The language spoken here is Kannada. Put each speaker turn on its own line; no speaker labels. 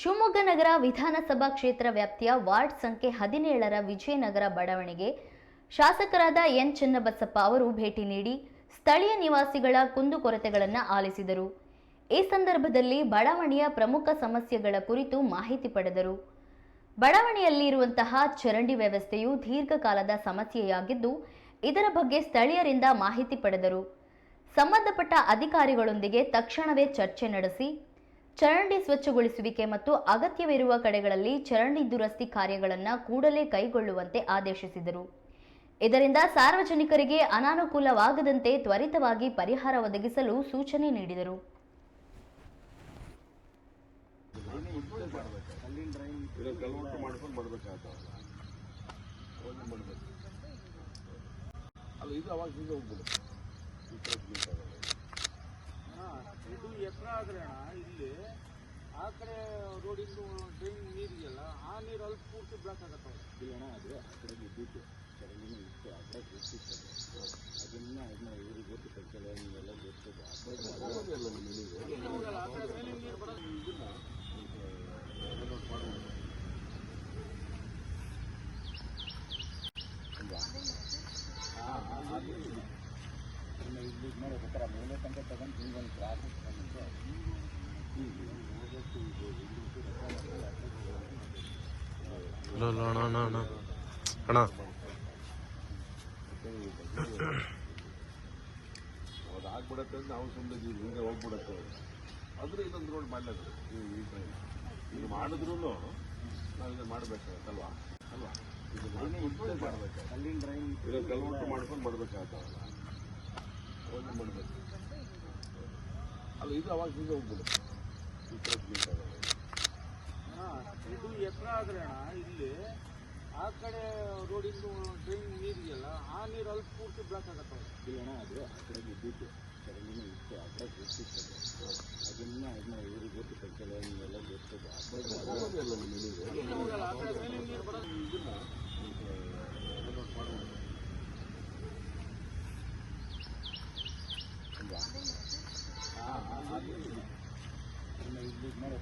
ಶಿವಮೊಗ್ಗ ನಗರ ವಿಧಾನಸಭಾ ಕ್ಷೇತ್ರ ವ್ಯಾಪ್ತಿಯ ವಾರ್ಡ್ ಸಂಖ್ಯೆ ಹದಿನೇಳರ ವಿಜಯನಗರ ಬಡಾವಣೆಗೆ ಶಾಸಕರಾದ ಎನ್ ಚನ್ನಬಸಪ್ಪ ಅವರು ಭೇಟಿ ನೀಡಿ ಸ್ಥಳೀಯ ನಿವಾಸಿಗಳ ಕುಂದುಕೊರತೆಗಳನ್ನು ಆಲಿಸಿದರು. ಈ ಸಂದರ್ಭದಲ್ಲಿ ಬಡಾವಣೆಯ ಪ್ರಮುಖ ಸಮಸ್ಯೆಗಳ ಕುರಿತು ಮಾಹಿತಿ ಪಡೆದರು. ಬಡಾವಣೆಯಲ್ಲಿರುವಂತಹ ಚರಂಡಿ ವ್ಯವಸ್ಥೆಯು ದೀರ್ಘಕಾಲದ ಸಮಸ್ಯೆಯಾಗಿದ್ದು, ಇದರ ಬಗ್ಗೆ ಸ್ಥಳೀಯರಿಂದ ಮಾಹಿತಿ ಪಡೆದರು. ಸಂಬಂಧಪಟ್ಟ ಅಧಿಕಾರಿಗಳೊಂದಿಗೆ ತಕ್ಷಣವೇ ಚರ್ಚೆ ನಡೆಸಿ ಚರಂಡಿ ಸ್ವಚ್ಛಗೊಳಿಸುವಿಕೆ ಮತ್ತು ಅಗತ್ಯವಿರುವ ಕಡೆಗಳಲ್ಲಿ ಚರಂಡಿ ದುರಸ್ತಿ ಕಾರ್ಯಗಳನ್ನು ಕೂಡಲೇ ಕೈಗೊಳ್ಳುವಂತೆ ಆದೇಶಿಸಿದರು. ಇದರಿಂದ ಸಾರ್ವಜನಿಕರಿಗೆ ಅನಾನುಕೂಲವಾಗದಂತೆ ತ್ವರಿತವಾಗಿ ಪರಿಹಾರ ಒದಗಿಸಲು ಸೂಚನೆ ನೀಡಿದರು.
ಇದು ಅವಾಗ ಹಿಂಗೆ ಹೋಗ್ಬಿಡುತ್ತೆ ಈ ಕಡೆ ಬೀಳ್ತಾ ಇದೆ.
ಹಾ, ಇದು ಎತ್ತರ ಆದ್ರೆ ಅಣ್ಣ ಇಲ್ಲಿ ಆ ಕಡೆ ರೋಡಿಂದು ಡ್ರೈನ್ ನೀರಿದೆಯಲ್ಲ ಆ ನೀರು ಅಲ್ಲಿ ಪೂರ್ತಿ ಬ್ಲಾಕ್ ಆಗುತ್ತೆ
ಇಲ್ಲ ಅಣ್ಣ ಅದು ಆ ಕಡೆ ಬಿದ್ದಿತ್ತು ಚರಂಡಿನೂ ಇತ್ತು ಆ ಕಡೆ ಗೊತ್ತಿತ್ತು ಅದನ್ನ ಅದನ್ನ ಇವ್ರಿಗೆ ಗೊತ್ತು ಕಲ್ಚಲ ಎಲ್ಲ ಗೊತ್ತಿದೆ ಮನೆಗೆ
ಆ ಕಡೆ ಡ್ರೈನಿಂಗ್ ನೀರು ಬರೋದು
ಇದನ್ನ ಇದು ಮಾಡೋದು ಇಲ್ಲಿ ನೋಡ್ಬೇಕಾರೆ ಮೇಲೆ ತನಕ ತಗೊಂಡು ಹಿಂಗೊಂದು ಕ್ರಾಸ್ ಬಂದಿತ್ತು ಹೀಗೆ
ಅಣ್ಣ ಅಣ್ಣ ಅಣ್ಣ ಅಣ್ಣ
ಅದು ಆಗ್ಬಿಡತ್ತೆ ಅಂತ ನಾವು ಸುಮ್ಮನೆ ಹಿಂಗೆ ಹೋಗ್ಬಿಡತ್ತೆ ಅದು. ಅಂದ್ರೆ ಇದೊಂದು ರೋಡ್ ಮಾಡలేదు ಈ ಟ್ರೈನ್ ಇದು ಮಾಡಿದ್ರು ನಾವು ಇದನ್ನ ಮಾಡಬೇಕಾಗತ್ತಲ್ವಾ ಅಲ್ವಾ? ಇದು ಮಾಡ್ಕೊಂಡು ಮಾಡ್ಬೇಕು
ಅಲ್ಲಿನ ಡ್ರೈನ್
ಇದು ಕಲ್ವಟ್ಟು ಮಾಡ್ಕೊಂಡು ಬರ್ಬೇಕಾಗ್ತವಲ್ಲ ಒಂದು ಮಾಡಬೇಕು. ಅಲ್ಲ ಇದು ಅವಾಗ ಹಿಂಗೆ ಹೋಗ್ಬಿಡುತ್ತೆ. ಇದೆ.
ಹಾ, ಎತ್ತರ ಆದ್ರೆ ಅಣ್ಣ ಇಲ್ಲಿ ಆ ಕಡೆ ರೋಡಿಂದು ಡ್ರೈನ್ ನೀರಿದೆಯಲ್ಲ ಆ ನೀರು ಅಲ್ಲಿ ಪೂರ್ತಿ ಬ್ಲಾಕ್ ಆಗತ್ತೆ
ಇಲ್ಲ ಅಣ್ಣ ಅದು ಆ ಕಡೆ ಬಿದ್ದಿತ್ತು ಚರಂಡಿನೂ ಇತ್ತು ಆ ಕಡೆ ಗೊತ್ತಿತ್ತು ಅದನ್ನ ಅದನ್ನ ಇವ್ರಿಗೆ ಗೊತ್ತಿತ್ತು ಕಲ್ಚಲ ಎಲ್ಲ ಗೊತ್ತಿದೆ. ಆ ಕಡೆ
ಆ ಕಡೆ ಡ್ರೈನಿಂಗ್ ನೀರು ಬರೋದು
ಇದನ್ನ ಹಾಂ ಮಾಡೋದು मेरे मेरे